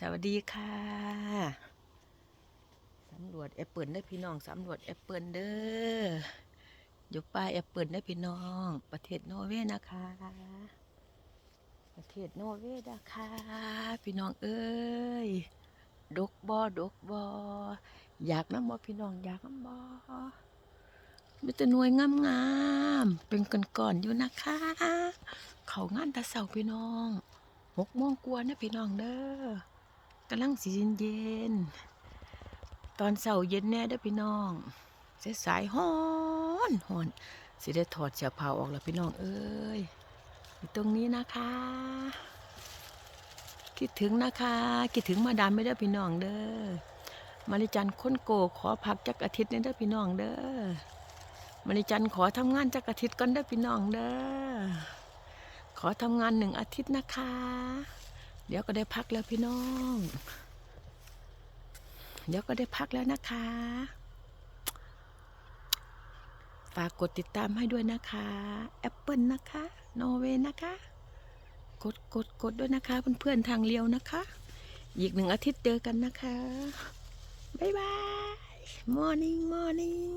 สวัสดีค่ะสำรวจแอปเปิลได้พี่น้องสำรวจแอปเปิลเด้ออยู่ป้ายแอปเปิลได้พี่น้อง ประเทศนอร์เวย์นะคะ ประเทศนอร์เวย์นะคะพี่น้องเอ้ยดกบอดกบออยากน้ำบอพี่น้องอยากน้ำบอมีแต่หน่วยงามๆเป็นก่อนๆอยู่นะคะ เขางานตาเสาพี่น้องหกโมงกว่านะพี่น้องเด้อ กำลังสีเย็นๆตอนเสาร์เย็นแน่เด้อพี่น้องสายสายฮ้อนฮ้อนสิได้ถอดเสื้อผ้าออกแล้วพี่น้องเอ้ยอยู่ตรงนี้นะคะ คิดถึงนะคะ คิดถึงมาดามไม่ได้พี่น้องเด้อมาริจันค้นโกขอพักจักอาทิตย์นี่เด้อพี่น้องเด้อมาริจันขอทำงานจักอาทิตย์ก่อนเด้อพี่น้องเด้อขอทำงานหนึ่งอาทิตย์นะคะ เดี๋ยวก็ได้พักแล้วพี่น้อง เดี๋ยวก็ได้พักแล้วนะคะ ฝากกดติดตามให้ด้วยนะคะแอปเปิลนะคะนอร์เวย์นะคะ กดกดกดด้วยนะคะ เพื่อนๆทางเลี้ยวนะคะ อีกหนึ่งอาทิตย์เจอกันนะคะ บ๊ายบาย morning morning